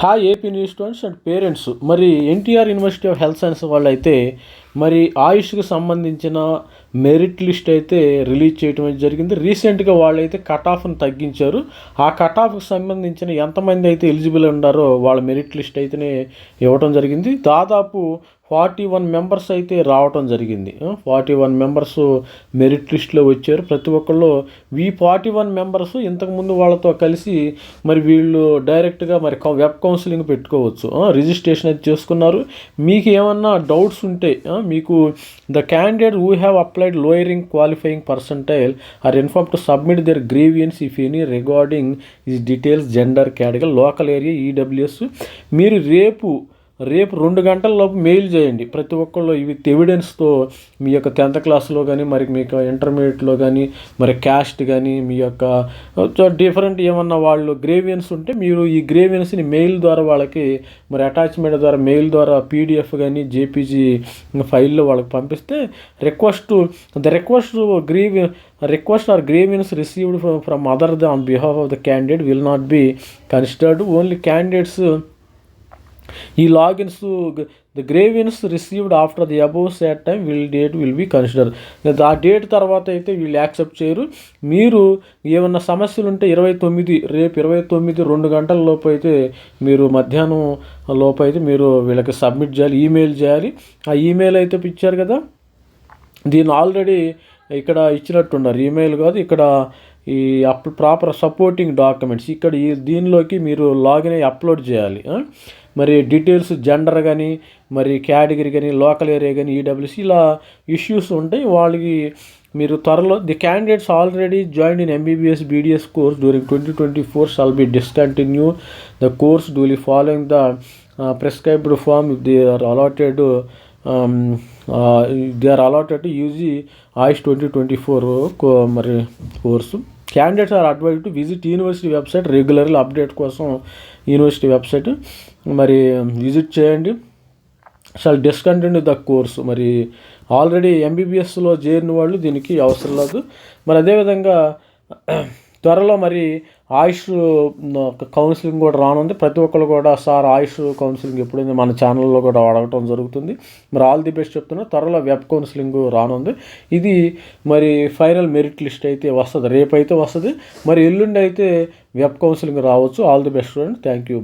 Hi AP news students and parents. మరి NTR university of health science వాళ్ళు అయితే మరి ఆయుష్కి సంబంధించిన మెరిట్ లిస్ట్ అయితే రిలీజ్ చేయడం అయితే జరిగింది. రీసెంట్గా వాళ్ళైతే కట్ ఆఫ్ను తగ్గించారు. ఆ కట్ ఆఫ్కి సంబంధించిన ఎంతమంది అయితే ఎలిజిబుల్ ఉన్నారో వాళ్ళ మెరిట్ లిస్ట్ అయితేనే ఇవ్వడం జరిగింది. దాదాపు ఫార్టీ వన్ మెంబర్స్ అయితే రావటం జరిగింది. ఫార్టీ వన్ మెంబర్స్ మెరిట్ లిస్ట్లో వచ్చారు. ప్రతి ఒక్కళ్ళు ఈ ఫార్టీ వన్ మెంబర్స్ ఇంతకుముందు వాళ్ళతో కలిసి మరి వీళ్ళు డైరెక్ట్గా మరి వెబ్ కౌన్సిలింగ్ పెట్టుకోవచ్చు. రిజిస్ట్రేషన్ అయితే చేసుకున్నారు. మీకు ఏమన్నా డౌట్స్ ఉంటే మీకు the candidate who have applied lowering qualifying percentile are inform to submit their grievance if any regarding ఈ details gender category local area EWS. మీరు రేపు రేపు రెండు గంటల లోపు మెయిల్ చేయండి. ప్రతి ఒక్కళ్ళు ఇవి ఎవిడెన్స్తో మీ యొక్క టెన్త్ క్లాస్లో కానీ మరి మీకు ఇంటర్మీడియట్లో కానీ మరి క్యాస్ట్ కానీ మీ యొక్క డిఫరెంట్ ఏమన్నా వాళ్ళు గ్రేవియన్స్ ఉంటే మీరు ఈ గ్రేవియన్స్ని మెయిల్ ద్వారా వాళ్ళకి మరి అటాచ్మెంట్ ద్వారా మెయిల్ ద్వారా పీడిఎఫ్ కానీ జేపీజీ ఫైల్లో వాళ్ళకి పంపిస్తే request the request grieve request or grievance received from other the on behalf of the candidate will not be considered only candidates ఈ logins the grievance received after the above set time will date will be consider ఆ date తర్వాత అయితే వీళ్ళు accept చేయరు. మీరు ఏమన్నా సమస్యలు ఉంటే ఇరవై తొమ్మిది రేపు ఇరవై తొమ్మిది రెండు గంటల లోపు అయితే మీరు మధ్యాహ్నం లోపు అయితే మీరు వీళ్ళకి సబ్మిట్ చేయాలి ఈమెయిల్ చేయాలి. ఆ ఈమెయిల్ అయితే ఇచ్చారు కదా? దీన్ని ఆల్రెడీ ఇక్కడ ఇచ్చినట్టున్నారు. ఈమెయిల్ కాదు ఇక్కడ ఈ అప్ ప్రాపర్ సపోర్టింగ్ డాక్యుమెంట్స్ ఇక్కడ ఈ దీనిలోకి మీరు లాగిన్ అయ్యి అప్లోడ్ చేయాలి. మరి డీటెయిల్స్ జెండర్ కానీ మరి కేటగిరీ కానీ లోకల్ ఏరియా కానీ ఈడబ్ల్యూసి ఇలా ఇష్యూస్ ఉంటాయి. వాళ్ళకి మీరు త్వరలో the candidates already join in MBBS BDS course during twenty twenty four shall be discontinue the course duly following the prescribed form they are allotted they are allotted UG ఆయిస్ twenty twenty four మరి course candidates are advise to visit university website regularly update కోసం university website మరి um, visit చేయండి. Shall discontinue the course మరి already ఎంబీబీఎస్లో చేరిన వాళ్ళు దీనికి అవసరం లేదు. మరి అదేవిధంగా త్వరలో మరి ఆయుష్ కౌన్సిలింగ్ కూడా రానుంది. ప్రతి ఒక్కరు కూడా సార్ ఆయుష్ కౌన్సిలింగ్ ఎప్పుడైంది మన ఛానల్లో కూడా అడగటం జరుగుతుంది. మరి ఆల్ ది బెస్ట్ చెప్తున్నా త్వరలో వెబ్ కౌన్సిలింగ్ రానుంది. ఇది మరి ఫైనల్ మెరిట్ లిస్ట్ అయితే వస్తుంది. రేపు అయితే వస్తుంది. మరి ఎల్లుండి అయితే వెబ్ కౌన్సిలింగ్ రావచ్చు. All the best student. Thank you.